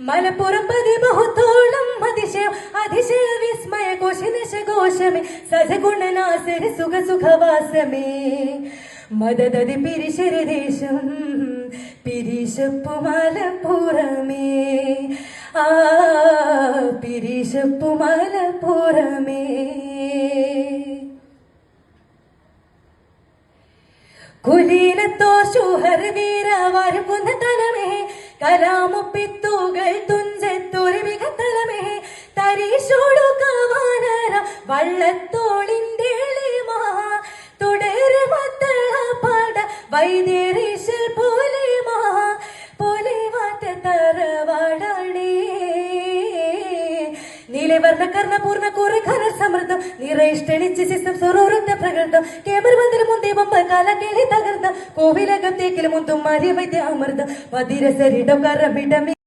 മലപ്പുറം പതിബഹുത്തോളം അതിശയം അതിശയ വിസ്മയ കോശനിശ ഘോഷമേ സജഗുണനാസരി സുഖ സുഖവാസമേ. മദതതി പിരിശരദേശം പിരിശപ്പു മലപ്പുറമേ. ആ പിരിശപ്പു മലപ്പുറമേ. കുലീനത്തോ ശൂഹർ വീരവാരം കുന്നതലമേ കലാമുപ്പിത്തൂകൾ തുഞ്ചത്തൊരു മികത്തലമേ തരീശോടു കവാനര വള്ളത്തോളിന്റെ എളിമാ തുടരുമത്തള പാട വൈദ്യരീശൽ പോലെമാ നീലവർണ കർണപൂർണ കുറെ ഖന സമൃദ്ധം നിറയിഷ്ടണിച്ച് ശിശം സ്വറോറത്തെ പ്രകൃതം കേമർ മന്ദിരം മുന്തേ പമ്പ കേളി തകർന്ന